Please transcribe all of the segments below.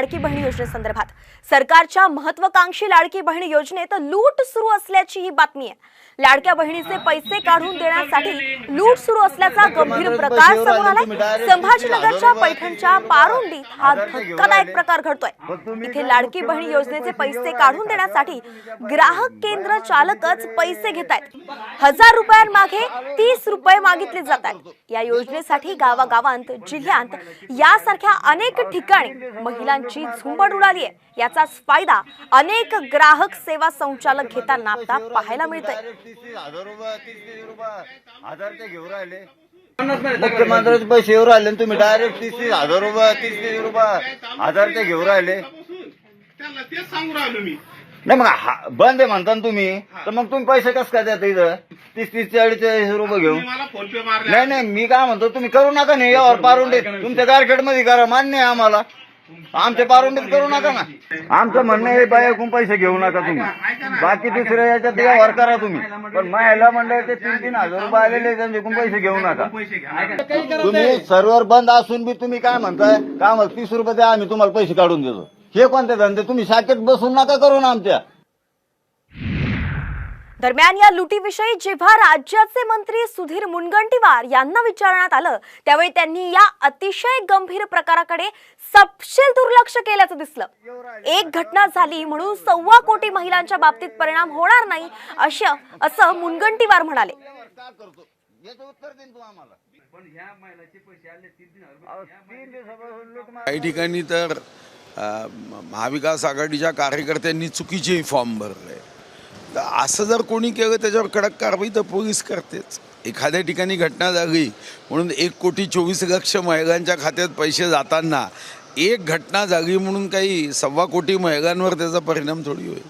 लाडकी बहीण योजनेसंदर्भात सरकारच्या महत्वाकांक्षी लाडकी बहीण योजनेत लूट सुरू असल्याची ही बातमी आहे. लाडक्या बहिणीचे पैसे काढून देण्यासाठी लूट सुरू असल्याचा गंभीर प्रकार समोर आलाय. संभाजीनगरच्या पैठणच्या पारुंडीत हा धक्कादायक प्रकार घडतोय. इथे लाडकी बहीण योजनेचे पैसे काढून देण्यासाठी ग्राहक केंद्र चालकच पैसे घेत आहेत हजार रुपयांमागे तीस रुपये मागितले जात आहेत या योजनेसाठी गावागावांत जिल्ह्यात यासारख्या अनेक ठिकाणी महिलांची झुंबड उडाली आहे. याचाच फायदा अनेक ग्राहक सेवा संचालक घेताना आता पाहायला मिळतोय. मुख्यमंत्र्याचे पैसे येऊ राहिले तुम्ही डायरेक्ट तीस तीस हजार रुपये तीस तीस रुपये हजार ते घेऊन राहिले. त्यांना तेच सांगू राहिलो मी. नाही मग हा- बंद आहे म्हणता ना तुम्ही. तर मग तुम्ही पैसे कसं काय देता इथं? तीस तीस चाळीस चाळीस रुपये घेऊन तुम्ही मला फोन पे मारले नाही नाही मी काय म्हणतो तुम्ही करू नका नाही यावर पारुंडीत तुमच्या गारखेडमध्ये करा मान्य आहे आम्हाला. आमच्या पारुंडीत करू नका ना. आमचं म्हणणं आहे एकूण पैसे घेऊ नका तुम्ही. बाकी दुसऱ्या याच्यात यावर करा तुम्ही. पण महिला ते तीन तीन हजार रुपये आलेले एकूण पैसे घेऊ नका. तुम्ही सर्व्हर बंद असून बी तुम्ही काय म्हणताय? का मग तीस रुपये द्या आम्ही तुम्हाला पैसे काढून देतो. हे कोणते धंदे? तुम्ही शाखेत बसून नका करू ना आमच्या. दरम्यान या लुटीविषयी जेव्हा राज्याचे मंत्री सुधीर मुनगंटीवार यांना विचारण्यात आलं त्यावेळी त्यांनी या अतिशय गंभीर प्रकाराकडे सपशेल दुर्लक्ष केल्याचं दिसलं. एक घटना झाली म्हणून सव्वा कोटी महिलांच्या बाबतीत परिणाम होणार नाही अशा असं मुनगंटीवार म्हणाले. काही ठिकाणी तर महाविकास आघाडीच्या कार्यकर्त्यांनी चुकीचे फॉर्म भरले. तर असं जर कोणी केलं त्याच्यावर कडक कारवाई तर पोलीस करतेच. एखाद्या ठिकाणी घटना झाली म्हणून एक कोटी चोवीस लक्ष महिलांच्या खात्यात पैसे जाताना एक घटना झाली म्हणून काही सव्वा कोटी महिलांवर त्याचा परिणाम थोडी होईल.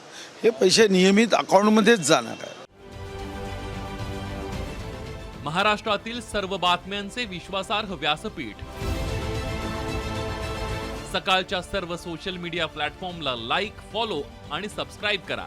हे पैसे नियमित अकाउंटमध्येच जाणार आहे महाराष्ट्रातील सर्व बातम्यांचे विश्वासार्ह व्यासपीठ. सकाळच्या सर्व सोशल मीडिया प्लॅटफॉर्मला लाईक फॉलो आणि सबस्क्राईब करा.